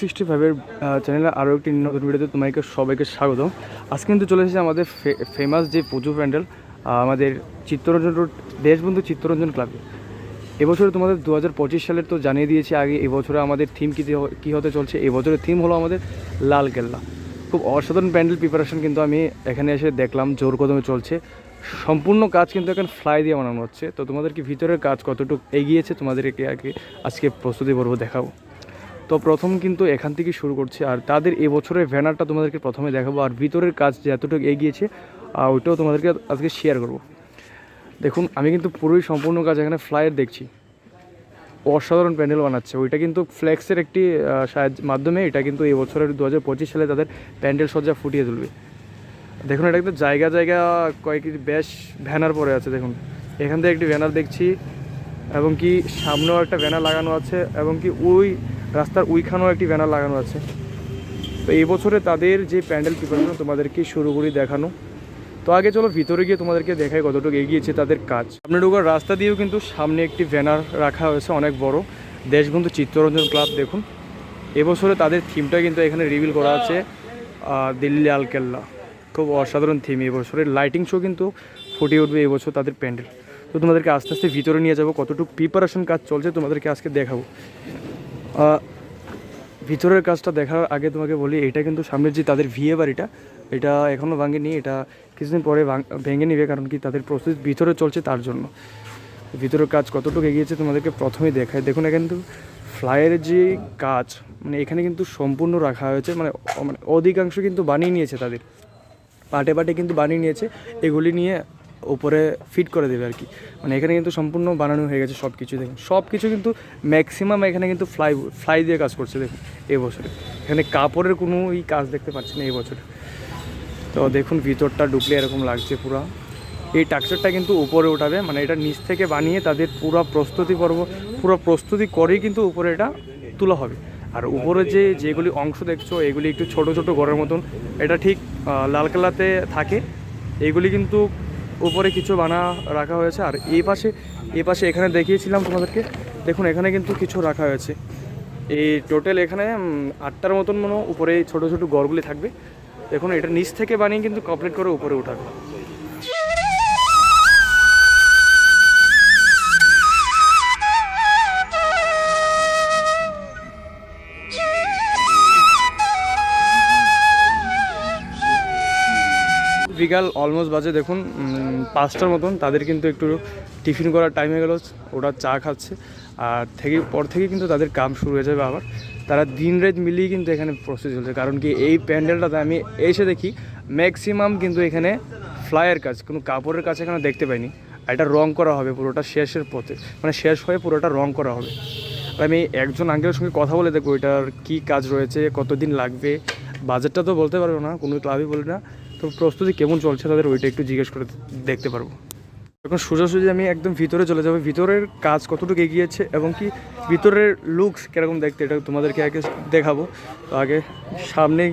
Sixty ফাইভের চ্যানেলে আরও একটি নতুন ভিডিওতে তোমাকে সবাইকে স্বাগত আজকে কিন্তু চলে এসেছে আমাদের ফেমাস যে পুজো প্যান্ডেল আমাদের চিত্তরঞ্জন রোড দেশবন্ধু চিত্তরঞ্জন ক্লাবে এবছরে তোমাদের দু হাজার পঁচিশ সালের তো জানিয়ে দিয়েছি আগে, এবছরে আমাদের থিম কী কী হতে চলছে, এবছরের থিম হলো আমাদের লাল কেল্লা। খুব অসাধারণ প্যান্ডেল প্রিপারেশন কিন্তু আমি এখানে এসে দেখলাম, জোর কদমে চলছে। সম্পূর্ণ কাজ কিন্তু এখন ফ্লাই দিয়ে বানানো হচ্ছে। তো তোমাদের কি ভিতরের কাজ কতটুকু এগিয়েছে, তোমাদেরকে আগে, আজকে প্রস্তুতি পর্ব দেখাবো। তো প্রথম কিন্তু এখান থেকে শুরু করছে। আর তাদের এবছরের ব্যানারটা তোমাদেরকে প্রথমে দেখাবো। আর ভিতরের কাজ যে এতটুকু এগিয়েছে আহ, ওইটাও তোমাদেরকে আজকে শেয়ার করব। দেখুন আমি কিন্তু পুরোই সম্পূর্ণ কাজ এখানে ফ্লাইয়ের দেখছি। অসাধারণ প্যান্ডেল বানাচ্ছে। ওইটা কিন্তু ফ্লেক্সের একটি সাহায্য মাধ্যমে এটা কিন্তু এই বছরের দু হাজার পঁচিশ সালে তাদের প্যান্ডেল সজ্জা ফুটিয়ে তুলবে। দেখুন এটা কিন্তু জায়গা জায়গা কয়েকটি বেশ ভ্যানার পড়ে আছে দেখুন। এখান থেকে একটি ব্যানার দেখছি এবং কি সামনেও একটা ব্যানার লাগানো আছে এবং কি ওই রাস্তার ওইখানেও একটি ব্যানার লাগানো আছে। তো এই বছরে তাদের যে প্যান্ডেল প্রিপারেশন, তোমাদেরকে শুরু করি দেখানো। তো আগে চলো ভিতরে গিয়ে তোমাদেরকে দেখাই কতটুকু এগিয়েছে তাদের কাজ। সামনে ঢোকার রাস্তা দিয়েও কিন্তু সামনে একটি ব্যানার রাখা হয়েছে অনেক বড়। দেশবন্ধু চিত্তরঞ্জন ক্লাব, দেখুন। এবছরে তাদের থিমটা কিন্তু এখানে রিভিল করা আছে দিল্লি আলকেল্লা খুব অসাধারণ থিম এবছরের। লাইটিং শো কিন্তু ফুটিয়ে উঠবে এবছর তাদের প্যান্ডেল। তো তোমাদেরকে আস্তে আস্তে ভিতরে নিয়ে যাব। কতটুকু প্রিপারেশন কাজ চলছে তোমাদেরকে আজকে দেখাবো। ভিতরের কাজটা দেখার আগে তোমাকে বলি, এটা কিন্তু সামনের যে তাদের ভিএ বাড়িটা, এটা এখনও ভাঙেনি, এটা কিছুদিন পরে ভাঙ- নিবে, কারণ কি তাদের প্রস্তুতি ভিতরে চলছে তার জন্য। ভিতরের কাজ কতটুকু এগিয়েছে তোমাদেরকে প্রথমেই দেখায় দেখুন কিন্তু ফ্লাইয়ের যে কাজ মানে এখানে কিন্তু সম্পূর্ণ রাখা হয়েছে মানে মানে অধিকাংশ কিন্তু বানিয়ে নিয়েছে তাদের। পাটে পাটে কিন্তু বানিয়ে নিয়েছে, এগুলি নিয়ে উপরে ফিট করে দেবে আর কি। মানে এখানে কিন্তু সম্পূর্ণ বানানো হয়ে গেছে সব কিছু দেখুন। সব কিছু কিন্তু ম্যাক্সিমাম এখানে কিন্তু ফ্লাই ফ্লাই দিয়ে কাজ করছে, দেখুন এবছরে এখানে কাপড়ের কোনো এই কাজ দেখতে পাচ্ছি না এবছরে তো দেখুন, ভিতরটা ঢুকলে এরকম লাগছে পুরো। এই টাকচারটা কিন্তু উপরে উঠাবে মানে এটা নিচ থেকে বানিয়ে তাদের পুরো প্রস্তুতি পর্ব, পুরো প্রস্তুতি করেই কিন্তু উপরে এটা তোলা হবে। আর উপরে যে যেগুলি অংশ দেখছ, এগুলি একটু ছোট ছোট ঘরের মতন, এটা ঠিক লাল লালকেল্লাতে থাকে। এগুলি কিন্তু উপরে কিছু বানা রাখা হয়েছে, আর এই পাশে এই পাশে এখানে দেখিয়েছিলাম তোমাদেরকে। দেখুন, এখানে কিন্তু কিছু রাখা হয়েছে। এই টোটাল এখানে আটটার মতন মনে উপরে ছোট ছোটো গড়গুলি থাকবে। দেখুন, এটা নিচ থেকে বানিয়ে কিন্তু কমপ্লিট করে উপরে উঠাবে। বিকাল অলমোস্ট বাজে, দেখুন পাঁচটার মতন। তাদের কিন্তু একটু টিফিন করার টাইম হয়ে গেল, ওরা চা খাচ্ছে। আর থেকে, পর থেকে কিন্তু তাদের কাম শুরু হয়ে যাবে আবার। তারা দিন রাত মিলিয়ে কিন্তু এখানে প্রসেস চলছে। কারণ কি, এই প্যান্ডেলটাতে আমি এসে দেখি ম্যাক্সিমাম কিন্তু এখানে ফ্লাইয়ের কাজ, কোনো কাপড়ের কাজ এখানে দেখতে পাইনি। এটা রং করা হবে, পুরোটা শেষের পথে। মানে শেষ হয়ে পুরোটা রং করা হবে। আর আমি একজন আঙ্কেলের সঙ্গে কথা বলে দেখব, এটার কী কাজ রয়েছে, কতদিন লাগবে। বাজেটটা তো বলতে পারব না, কোনো ক্লাবই বলে না। তো প্রস্তুতি কেমন চলছে তাদের ওইটা একটু জিজ্ঞেস করে দেখতে পারব। এখন সোজাসুজি আমি একদম ভিতরে চলে যাব। ভিতরের কাজ কতটুকু এগিয়েছে এবং কি ভিতরের লুকস কীরকম দেখতে, এটা তোমাদেরকে আগে দেখাবো। তো আগে সামনে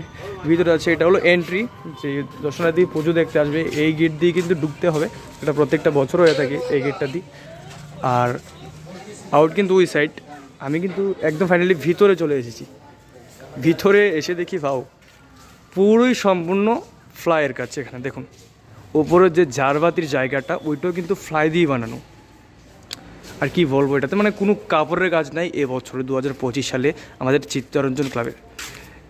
ভিতরে আছে, এটা হলো এন্ট্রি যে দর্শনার্থী পুজো দেখতে আসবে। এই গেট দিয়ে কিন্তু ঢুকতে হবে, এটা প্রত্যেকটা বছর হয়ে থাকে এই গেটটা দিয়ে। আর আউট কিন্তু ওই সাইড আমি কিন্তু একদম ফাইনালি ভিতরে চলে এসেছি। ভিতরে এসে দেখি ভাও পুরোই সম্পূর্ণ ফ্লাইয়ের কাছে এখানে দেখুন। ওপরের যে জারবাতির জায়গাটা ওইটাও কিন্তু ফ্লাই দিয়ে বানানো। আর কি বলব এটাতে? মানে কোনো কাপড়ের কাজ নাই এবছরে দু হাজার পঁচিশ সালে আমাদের চিত্তরঞ্জন ক্লাবে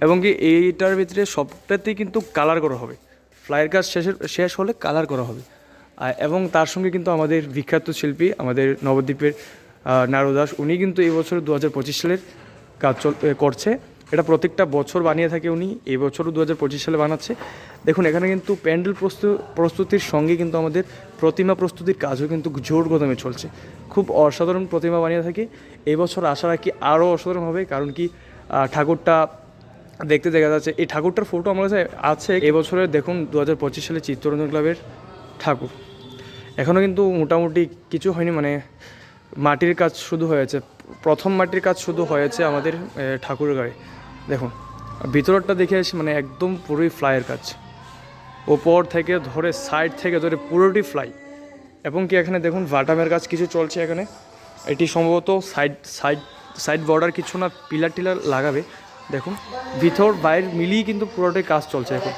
এবং কি এইটার ভিতরে সবটাতেই কিন্তু কালার করা হবে। ফ্লাইয়ের কাজ শেষের শেষ হলে কালার করা হবে। এবং তার সঙ্গে কিন্তু আমাদের বিখ্যাত শিল্পী আমাদের নবদ্বীপের আহ, নারু দাস উনি কিন্তু এই বছর দু হাজার পঁচিশ সালের কাজ চল করছে। এটা প্রত্যেকটা বছর বানিয়ে থাকে উনি। এই বছরও দু হাজার পঁচিশ সালে বানাচ্ছে। দেখুন এখানে কিন্তু প্যান্ডেল প্রস্তু প্রস্তুতির সঙ্গে কিন্তু আমাদের প্রতিমা প্রস্তুতির কাজও কিন্তু জোর কদমে চলছে। খুব অসাধারণ প্রতিমা বানিয়ে থাকে। এই বছর আশা রাখি আরও অসাধারণ হবে কারণ কি ঠাকুরটা দেখতে দেখা যাচ্ছে। এই ঠাকুরটার ফটো আমার কাছে আছে। এবছরের দেখুন দু হাজার পঁচিশ সালে চিত্তরঞ্জন ক্লাবের ঠাকুর। এখনও কিন্তু মোটামুটি কিছু হয়নি মানে মাটির কাজ শুধু হয়েছে। প্রথম মাটির কাজ শুধু হয়েছে আমাদের এ, ঠাকুরের গায়ে। দেখুন ভিতরটা দেখে আসি মানে একদম পুরোই ফ্লাইয়ের কাজ। ওপর থেকে ধরে সাইড থেকে ধরে পুরোটি ফ্লাই। এবং কি এখানে দেখুন ভাটামের কাজ কিছু চলছে এখানে। এটি সম্ভবত সাইড সাইড সাইড বর্ডার কিছু না, পিলার টিলার লাগাবে। দেখুন, ভিতর, বাইর মিলিয়ে কিন্তু পুরোটাই কাজ চলছে এখন।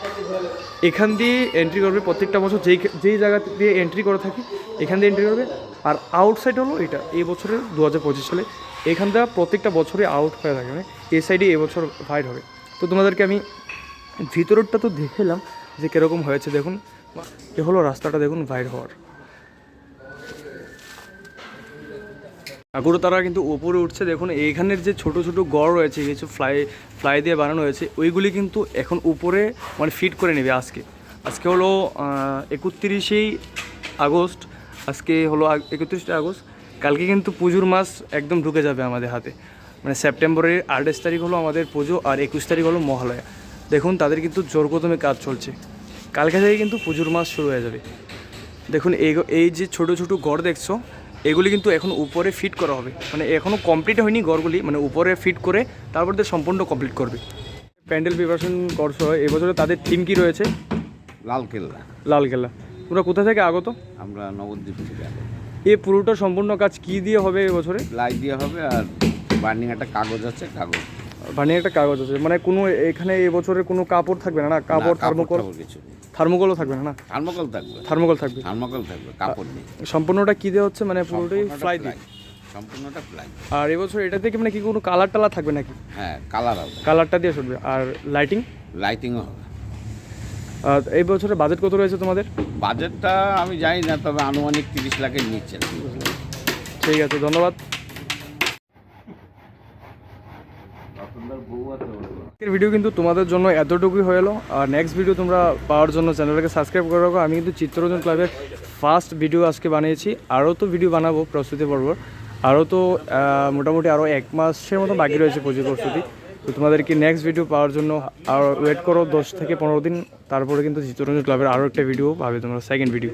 এখান দিয়ে এন্ট্রি করবে প্রত্যেকটা বছর, যেই যেই জায়গা দিয়ে এন্ট্রি করে থাকি, এখান দিয়ে এন্ট্রি করবে। আর আউটসাইড হলো এটা, এই বছরে দু হাজার পঁচিশ সালে। এখানটা প্রত্যেকটা বছরে আউট হয়ে থাকে মানে এই সাইডে এবছর ফাইট হবে। তো তোমাদেরকে আমি ভিতরটা তো দেখলাম যে কীরকম হয়েছে। দেখুন, এ হলো রাস্তাটা, দেখুন, বাইর হওয়ার। ঠাকুর তারা কিন্তু উপরে উঠছে। দেখুন, এইখানের যে ছোট ছোট গড় রয়েছে, কিছু ফ্লাই ফ্লাই দিয়ে বানানো হয়েছে, ওইগুলি কিন্তু এখন উপরে মানে ফিট করে নেবে আজকে। আজকে হলো একত্রিশেই আগস্ট, আজকে হলো একত্রিশে আগস্ট। কালকে কিন্তু পুজোর মাস একদম ঢুকে যাবে আমাদের হাতে। মানে সেপ্টেম্বরের আঠাশ তারিখ হলো আমাদের পুজো আর একুশ তারিখ হলো মহালয়া। দেখুন, তাদের কিন্তু জোরকদমে কাজ চলছে। কালকে থেকে কিন্তু পুজোর মাস শুরু হয়ে যাবে। দেখুন, এই এই যে ছোট ছোট গড় দেখছ এগুলি কিন্তু এখন উপরে ফিট করা হবে। মানে এখনও কমপ্লিট হয়নি গড়গুলি মানে উপরে ফিট করে তারপর দিয়ে সম্পূর্ণ কমপ্লিট করবে। প্যান্ডেল প্রিপারেশন করছ এবছরে তাদের থিম কি রয়েছে? লালকেল্লা লালকেল্লা তোমরা কোথা থেকে আগত? আমরা নবদ্বীপ থেকে আসি। এই পুরোটা সম্পূর্ণ কাজ কি দিয়ে হবে এবছরে? লাই দেওয়া হবে আর বার্নিং একটা কাগজ আছে কাগজ। বানিয়ে একটা কাগজ আছে। মানে কোনো এখানে এবছরে কোনো কাপড় থাকবে না না? কাপড় থার্মোকল? কিছু নেই। থার্মোকলও থাকবে না না? থার্মোকল থাকবে। থার্মোকল থাকবে। থার্মোকল থাকবে কাপড় নেই সম্পূর্ণটা কি দিয়ে হচ্ছে? মানে পুরোটাই ফ্লাই দিয়ে? সম্পূর্ণটা ফ্লাই আর এবছর এটা থেকে মানে কি কোনো কালার টালা থাকবে নাকি? হ্যাঁ কালার হবে। কালারটা দিয়ে শুটবে আর লাইটিং লাইটিংও হবে। আর এই বছরে বাজেট কত রয়েছে তোমাদের? বাজেটটা আমি জানি না তবে আনুমানিক তিরিশ লাখের নিচ্ছে ঠিক আছে ধন্যবাদ। আজকের ভিডিও কিন্তু তোমাদের জন্য এতটুকুই হয়ে এলো। আর নেক্সট ভিডিও তোমরা পাওয়ার জন্য চ্যানেলটাকে সাবস্ক্রাইব করে রাখো। আমি কিন্তু চিত্তরঞ্জন ক্লাবের ফার্স্ট ভিডিও আজকে বানিয়েছি। আরও তো ভিডিও বানাবো প্রস্তুতি পর্ব আরও তো মোটামুটি আরও এক মাসের মতো বাকি রয়েছে পুজো প্রস্তুতি। তো তোমাদেরকে নেক্সট ভিডিও পাওয়ার জন্য আর ওয়েট করো দশ থেকে পনেরো দিন। তারপরে কিন্তু চিত্তরঞ্জন ক্লাবের আরও একটা ভিডিও পাবে তোমরা সেকেন্ড ভিডিও